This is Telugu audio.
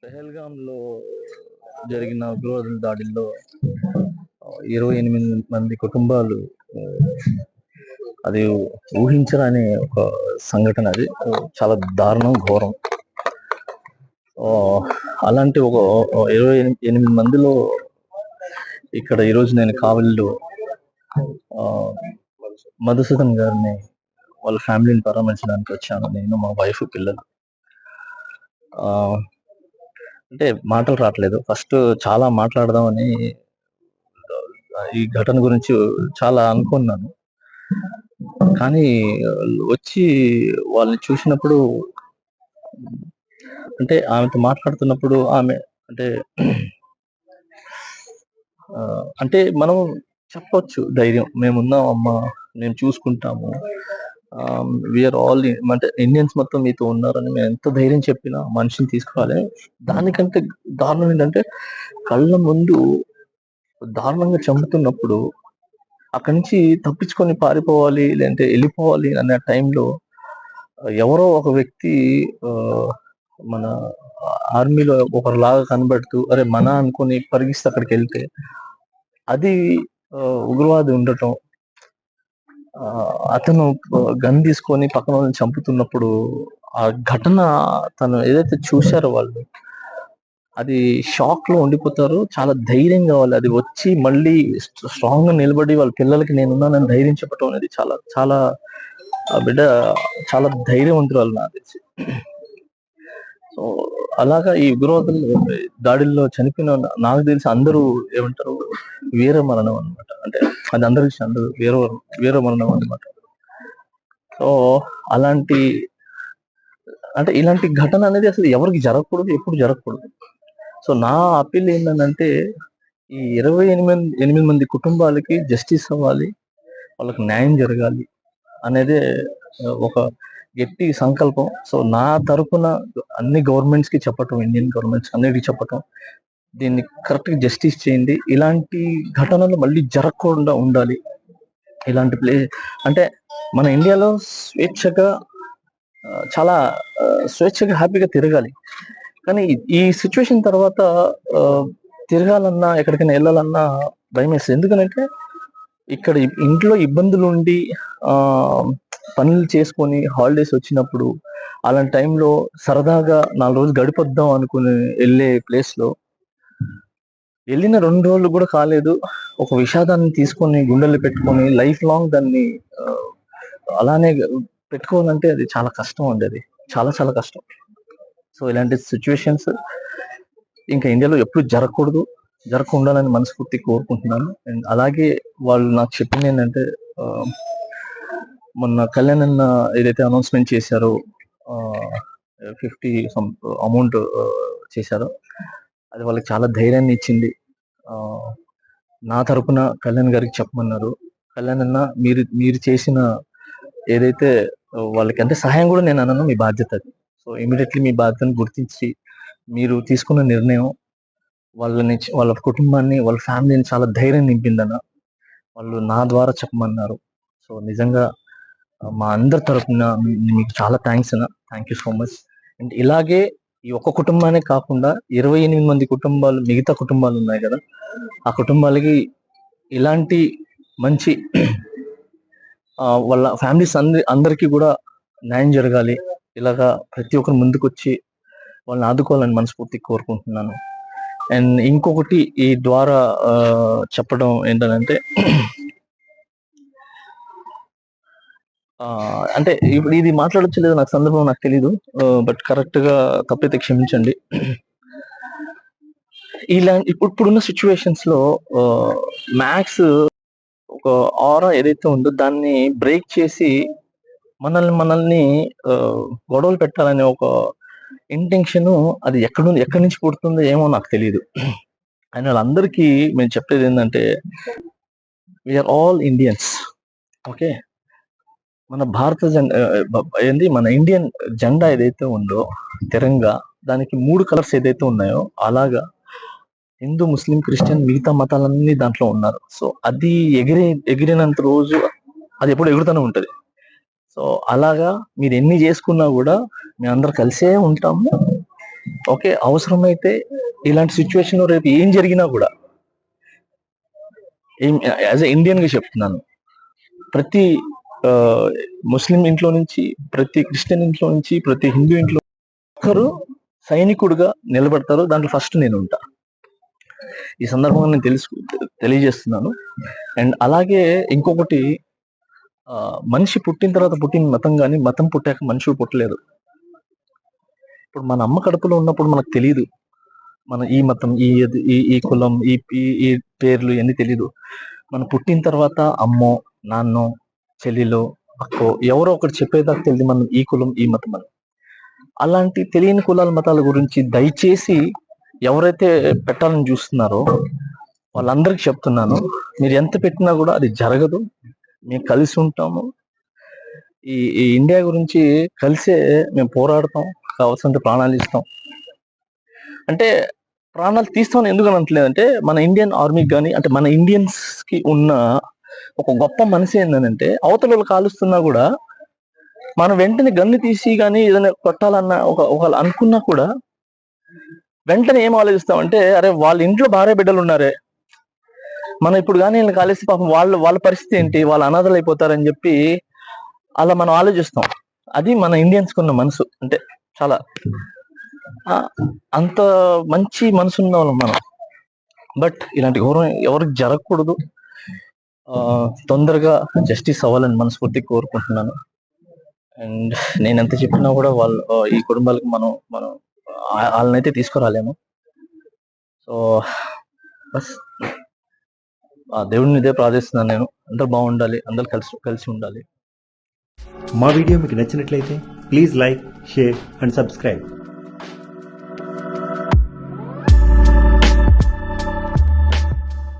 పెహల్గాంలో జరిగిన ఉగ్రవాదుల దాడిలో ఇరవై ఎనిమిది మంది కుటుంబాలు అది ఊహించరాని ఒక సంఘటన అది. చాలా దారుణం ఘోరం. అలాంటి ఒక ఇరవై ఎనిమిది ఎనిమిది మందిలో ఇక్కడ ఈరోజు నేను కావలిలో మధుసూదన్ గారిని వాళ్ళ ఫ్యామిలీని పరామర్శించడానికి వచ్చాను. నేను మా వైఫ్ పిల్లలు. అంటే మాటలు రావట్లేదు. ఫస్ట్ చాలా మాట్లాడదామని ఈ ఘటన గురించి చాలా అనుకున్నాను. కానీ వచ్చి వాళ్ళని చూసినప్పుడు అంటే ఆమెతో మాట్లాడుతున్నప్పుడు ఆమె అంటే అంటే మనం చెప్పొచ్చు ధైర్యం. మేమున్నాం అమ్మ మేము చూసుకుంటాము. Um, విఆర్ ఆల్ అంటే ఇండియన్స్ మొత్తం మీతో ఉన్నారని మేము ఎంత ధైర్యం చెప్పినా మనిషిని తీసుకురాలే దానికంటే దారుణం ఏంటంటే కళ్ళ ముందు దారుణంగా చంపుతున్నప్పుడు అక్కడి నుంచి తప్పించుకొని పారిపోవాలి లేదంటే వెళ్ళిపోవాలి అనే టైంలో ఎవరో ఒక వ్యక్తి మన ఆర్మీలో ఒకరిలాగా కనబడుతూ అరే మన అనుకుని పరిగిస్తే అక్కడికి వెళ్తే అది ఉగ్రవాది ఉండటం అతను గన్ తీసుకొని పక్కన వాళ్ళని చంపుతున్నప్పుడు ఆ ఘటన తను ఏదైతే చూశారో వాళ్ళు అది షాక్లో ఉండిపోతారు. చాలా ధైర్యం కావాలి అది వచ్చి మళ్ళీ స్ట్రాంగ్గా నిలబడి వాళ్ళ పిల్లలకి నేనున్నానని ధైర్యం చెప్పడం అనేది చాలా చాలా ఆ బిడ్డ చాలా ధైర్యవంతురాలు నాకు తెలిసి సో అలాగా ఈ ఉగ్రవాదులు దాడుల్లో చనిపోయిన వాళ్ళ- నాకు తెలిసి అందరూ ఏమంటారు వీర మరణం అన్నమాట. అంటే అది అందరికి అందరూ వీర వీర మరణం అన్నమాట. సో అలాంటి అంటే ఇలాంటి ఘటన అనేది అసలు ఎవరికి జరగకూడదు ఎప్పుడు జరగకూడదు. సో నా అప్పీల్ ఏంటంటే ఈ ఇరవై ఎనిమిది ఎనిమిది మంది కుటుంబాలకి జస్టిస్ అవ్వాలి వాళ్ళకి న్యాయం జరగాలి అనేదే ఒక గట్టి సంకల్పం. సో నా తరపున అన్ని గవర్నమెంట్స్కి చెప్పటం ఇండియన్ గవర్నమెంట్స్ అన్నిటికీ చెప్పటం దీన్ని కరెక్ట్గా జస్టిస్ చేయండి. ఇలాంటి ఘటనలు మళ్ళీ జరగకుండా ఉండాలి. ఇలాంటి ప్లేస్ అంటే మన ఇండియాలో స్వేచ్ఛగా చాలా స్వేచ్ఛగా హ్యాపీగా తిరగాలి. కానీ ఈ- సిచ్యువేషన్ తర్వాత తిరగాలన్నా ఎక్కడికైనా వెళ్ళాలన్నా భయం వేస్తుంది ఎందుకంటే ఇక్కడ ఇంట్లో ఇబ్బందులు ఉండి పనులు చేసుకొని హాలిడేస్ వచ్చినప్పుడు అలాంటి టైంలో సరదాగా నాలుగు రోజులు గడిపొద్దాం అనుకుని వెళ్ళే ప్లేస్లో వెళ్ళిన రెండు రోజులు కూడా కాలేదు. ఒక విషాదాన్ని తీసుకొని గుండెలు పెట్టుకొని లైఫ్ లాంగ్ దాన్ని అలానే పెట్టుకోవాలంటే అది చాలా కష్టం అండి అది. చాలా చాలా కష్టం. సో ఇలాంటి సిచ్యువేషన్స్ ఇంకా ఇండియాలో ఎప్పుడు జరగకూడదు. జరగకుండాలని మనస్ఫూర్తి కోరుకుంటున్నాను. అండ్ అలాగే వాళ్ళు నాకు చెప్పింది ఏంటంటే మొన్న కళ్యాణ్ అన్న ఏదైతే అనౌన్స్మెంట్ చేశారో ఫిఫ్టీ సమ్ అమౌంట్ చేశారో అది వాళ్ళకి చాలా ధైర్యాన్ని ఇచ్చింది. నా తరపున కళ్యాణ్ గారికి చెప్పమన్నారు. కళ్యాణ్ అన్న మీరు మీరు చేసిన ఏదైతే వాళ్ళకి అంటే సహాయం కూడా నేను అన్నాను మీ బాధ్యత అది. సో ఇమీడియట్లీ మీ బాధ్యతను గుర్తించి మీరు తీసుకున్న నిర్ణయం వాళ్ళని వాళ్ళ కుటుంబాన్ని వాళ్ళ ఫ్యామిలీని చాలా ధైర్యం నింపిందన్న వాళ్ళు నా ద్వారా చెప్పమన్నారు. సో నిజంగా మా అందరి తరపున మీకు చాలా థ్యాంక్స్ అన్న. Thank you so much and ఇలాగే ఈ ఒక్క కుటుంబానే కాకుండా ఇరవై ఎనిమిది మంది కుటుంబాలు మిగతా కుటుంబాలు ఉన్నాయి కదా. ఆ కుటుంబాలకి ఇలాంటి మంచి వాళ్ళ ఫ్యామిలీస్ అందరి అందరికీ కూడా న్యాయం జరగాలి. ఇలాగా ప్రతి ఒక్కరు ముందుకొచ్చి వాళ్ళని ఆదుకోవాలని మనస్ఫూర్తి కోరుకుంటున్నాను. అండ్ ఇంకొకటి ఈ ద్వారా చెప్పడం ఏంటంటే ఆ, అంటే ఇప్పుడు ఇది మాట్లాడచ్చు లేదో నాకు సందర్భం నాకు తెలీదు. బట్ కరెక్ట్గా తప్పైతే క్షమించండి. ఇలా ఇప్పుడు ఇప్పుడున్న సిచ్యువేషన్స్లో మ్యాథ్స్ ఒక ఆరా ఏదైతే ఉందో దాన్ని బ్రేక్ చేసి మనల్ని మనల్ని గొడవలు పెట్టాలనే ఒక ఇంటెన్షన్ అది ఎక్కడ ఎక్కడి నుంచి పుడుతుందో ఏమో నాకు తెలియదు అండ్ వాళ్ళందరికీ మేము చెప్పేది ఏంటంటే వీఆర్ ఆల్ ఇండియన్స్ ఓకే? మన భారత జెండా ఏంది మన ఇండియన్ జెండా ఏదైతే ఉందో తిరంగా దానికి మూడు కలర్స్ ఏదైతే ఉన్నాయో అలాగా హిందూ ముస్లిం క్రిస్టియన్ మిగతా మతాలన్నీ దాంట్లో ఉన్నారు. సో అది ఎగిరే ఎగిరినంత రోజు అది ఎప్పుడు ఎగురుతూనే ఉంటుంది. సో అలాగా మీరు ఎన్ని చేసుకున్నా కూడా మేము అందరు కలిసే ఉంటాము. ఓకే అవసరమైతే ఇలాంటి సిచ్యువేషన్ రేపు ఏం జరిగినా కూడా ఏం యాజ్ ఎ ఇండియన్గా చెప్తున్నాను ప్రతి ముస్లిం ఇంట్లో నుంచి ప్రతి క్రిస్టియన్ ఇంట్లో నుంచి ప్రతి హిందూ ఇంట్లో ఒక్కరు సైనికుడుగా నిలబడతారు. దాంట్లో ఫస్ట్ నేను ఉంటా. ఈ సందర్భంగా నేను తెలుసు తెలియజేస్తున్నాను. అండ్ అలాగే ఇంకొకటి ఆ, మనిషి పుట్టిన తర్వాత పుట్టిన మతం కానీ మతం పుట్టాక మనుషులు పుట్టలేదు. ఇప్పుడు మన అమ్మ కడుపులో ఉన్నప్పుడు మనకు తెలియదు మన ఈ మతం ఈ ఈ ఈ కులం ఈ ఈ- ఈ పేర్లు ఇవన్నీ తెలియదు మనం పుట్టిన తర్వాత అమ్మో నాన్నో చెల్లిలో అక్కో ఎవరో ఒకటి చెప్పేదాకా తెలియదు మనం ఈ కులం ఈ మతం అని. అలాంటి తెలియని కులాల మతాల గురించి దయచేసి ఎవరైతే పెట్టాలని చూస్తున్నారో వాళ్ళందరికీ చెప్తున్నాను మీరు ఎంత పెట్టినా కూడా అది జరగదు. మేము కలిసి ఉంటాము. ఈ ఈ ఇండియా గురించి కలిసే మేము పోరాడతాం కావాల్సినంత ప్రాణాలు ఇస్తాం. అంటే ప్రాణాలు తీస్తామని ఎందుకు అనట్లేదంటే మన ఇండియన్ ఆర్మీకి కానీ అంటే మన ఇండియన్స్కి ఉన్న ఒక గొప్ప మనసు ఏంటంటే అవతల వాళ్ళు కాలుస్తున్నా కూడా మనం వెంటనే గన్ను తీసి కానీ ఏదైనా కొట్టాలన్న ఒక ఒకళ్ళు అనుకున్నా కూడా వెంటనే ఏం ఆలోచిస్తామంటే అరే వాళ్ళ ఇంట్లో భార్య బిడ్డలు ఉన్నారే. మనం ఇప్పుడు కానీ వీళ్ళని కాలేసి పాపం వాళ్ళ వాళ్ళ పరిస్థితి ఏంటి? వాళ్ళ అనాథలు అయిపోతారని చెప్పి అలా మనం ఆలోచిస్తాం. అది మన ఇండియన్స్ కున్న మనసు అంటే చాలా. ఆ, అంత మంచి మనసు ఉన్న వాళ్ళం మనం. బట్ ఇలాంటి గౌరవం ఎవరికి జరగకూడదు. తొందరగా జస్టిస్ అవ్వాలని మనస్ఫూర్తి కోరుకుంటున్నాను. అండ్ నేను ఎంత చెప్పినా కూడా వాళ్ళు ఈ కుటుంబాలకు మనం మనం వాళ్ళనైతే తీసుకురాలేము. సో బస్ ఆ దేవుడిని ఇదే ప్రార్థిస్తున్నాను నేను. అందరు బాగుండాలి అందరు కలిసి కలిసి ఉండాలి. మా వీడియో మీకు నచ్చినట్లయితే please like share and subscribe